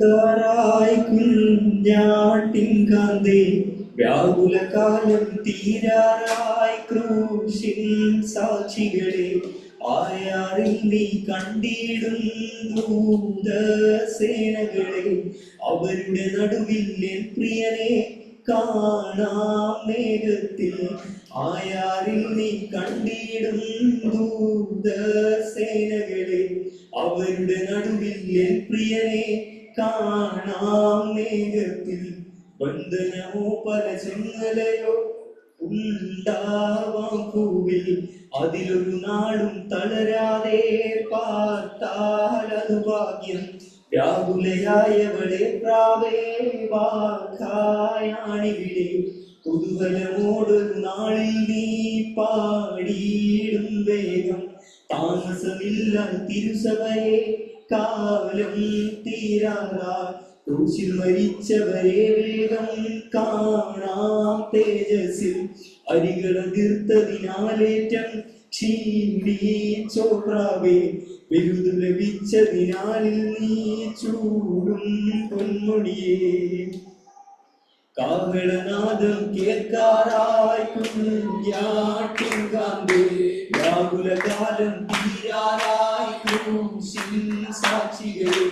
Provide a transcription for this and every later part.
കാരായി കുഞ്ഞാട്ടിൻ കാന്തേ വ്യാകുലകാലം തീരാറായി ക്രൂശിൻ സാക്ഷികളെ ആയാറിൽ നീ കണ്ടിടും ദൂതസേനകളെ അവരുടെ നടുവിൽ എൻ പ്രിയനെ കാണാം മേഘത്തിൽ. ആയാറിൽ നീ കണ്ടിടും അവരുടെ നടുവിൽ എൻ പ്രിയനെ കാണാം മേഘത്തിൽ ബന്ധനമോ പല ചെങ്ങലയോ ഉണ്ടാവാം പൂവിൽ. അതിലൊരു നാളും തളരാതെ പാർത്താൽ അത് ഭാഗ്യം. രാഹുലയായവളെ പ്രാവേ വാക്കായാണിവിടെ കുതൂഹലമോടൊരു നാളിൽ നീ പാടിയിടും വേഗം. താമസമില്ല തിരുസഭയെ കാലം തീരാറാ. ക്രൂശിൽ മരിച്ചവരെ വേഗം കാണാം തേജസ്സിൽ. അരികളതിർത്തതിനാലേറ്റം ക്ഷീണിച്ചോപ്രാവേ വ്യാകുലകാലം ക്രൂശിൻ സാക്ഷികളെ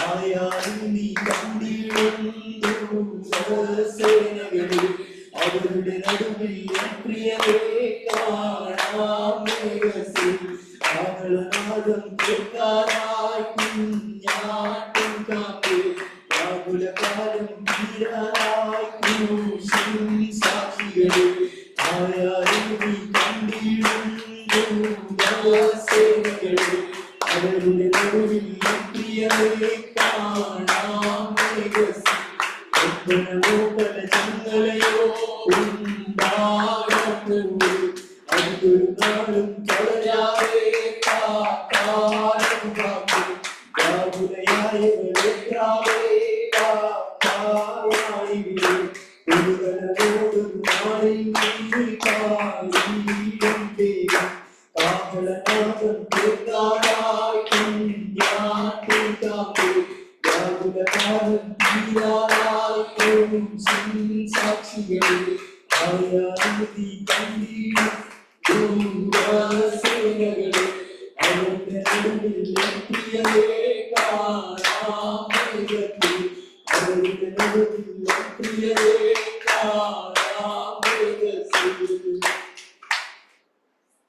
ആയാലും നീ കണ്ടിടുന്നു സേനകളെ അവരുടെ നടുവിൽ എൻ പ്രിയരെ കാണാം മേഘത്തിൽ കാഹളനാദം കേൾക്കാറായി കുഞ്ഞാട്ടിൻ കാന്തേ വ്യാകുലകാലം തീരാറായി ക്രൂശിൻ സാക്ഷികളെ ആയാലും നീ കണ്ടിടുന്നു അവരുടെ നടുവിൽ എൻ പ്രിയരെ കാണാം മേഘത്തിൽ എത്രയോ പല ചങ്ങലയോ ഉണ്ടാകുന്നു അതൊരു നാളും തളരാതെ കാക്കാനും കാക്കും രാഹുലയായവളെ പ്രാവേ കാക്കായായിവിടെ ഒരുവനോടും നാളിൽ നീ കാണിയും ആരും സാക്ഷികൾ ആയാതി കണ്ടീടും ദൂരസേനകളെ അവന്റെ പ്രിയവേ കാരാമൃഗത്തിൽ അവന്റെ പ്രിയവേ